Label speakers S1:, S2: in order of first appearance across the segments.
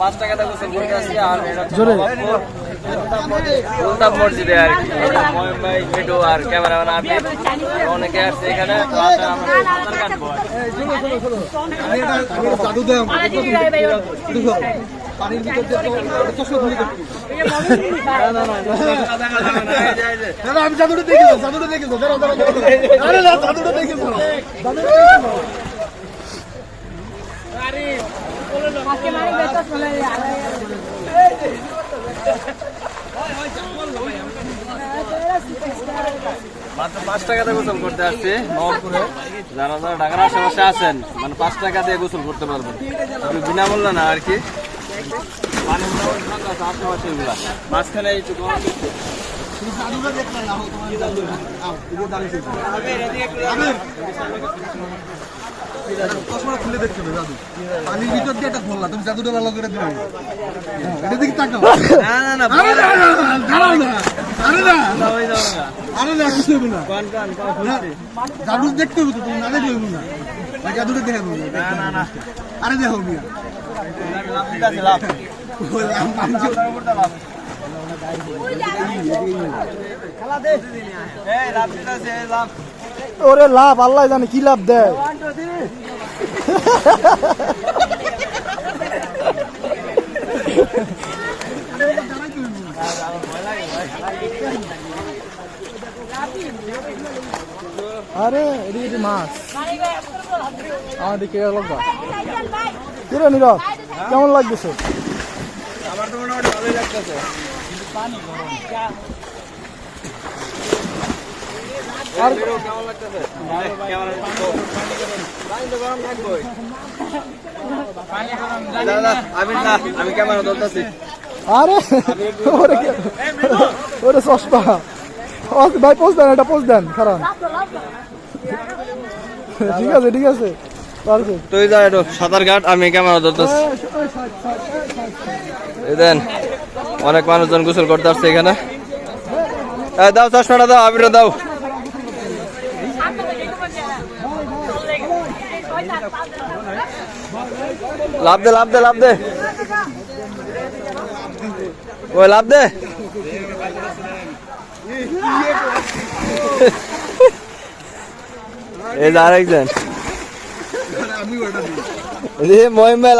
S1: পাঁচ টাকা দিয়ে গোসল করতে আসছি আর এটা আর কি ভাই আপনি অনেকে আসছে এখানে তো আসলে
S2: পানির আমি জাদুটা দেখেছি জাদুটা দেখেছি। আরে না দেখেছি
S1: পাঁচ টাকা দিয়ে গোসল করতে যারা যারা ঢাকার আশেপাশে আছেন মানে পাঁচ টাকা দিয়ে গোসল করতে পারবেন। বিনামূল্য না আর কি? মাঝখানে
S2: খুলে দেখতে হবে জাদু পানির ভিতর দিয়ে একটা খোলা তুমি জাদুটা ভালো করে দিবে এটা দিকে তাকাও
S1: না না না
S2: আরে না না, না, দাঁড়াও না। আরে না।
S1: ওই যাও না
S2: আরে না কিছু হবে না।
S1: কান কান কান
S2: না, জাদু দেখতে হবে তো তুমি না দেখলে না। জাদুটা দেখে
S1: না না না।
S2: আরে দেখো মিয়া।
S3: ওরে লাভ, আল্লাহ জানে কি লাভ দেয়। আরে, এদিকে মাছ। আমার দিকে লোক কিরে নীরব কেমন লাগতেছে?
S1: আমার তো ভালোই লাগতেছে।
S3: আর
S1: কেমন লাগতেছে কেমন দাদা আমি না আমি ক্যামেরা ধরতেছি।
S3: আরে ওরে কে- ওরে চশমা। ভাই পোস্ট দেন এটা পোস্ট দেন খারাপ ঠিক আছে ঠিক আছে।
S1: তুই যা একটু সাঁতার কাট, আমি ক্যামেরা ধরতেছি। দেন, অনেক মানুষজন গোসল করতে আসছে এখানে। দাও, চশমাটা দাও আবিরটা দাও। লাভ দে লাভ দে লাভ দে। ওই, লাভ দে। এই যে আরেকজন।
S2: আমি ওটা দিই
S1: রে মহিম ভাই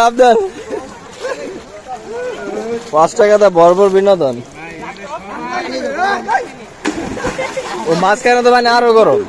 S1: পাঁচ টাকাতে বর্বর বিনোদন। ও মাঝখানে তো মানে আরও গরম।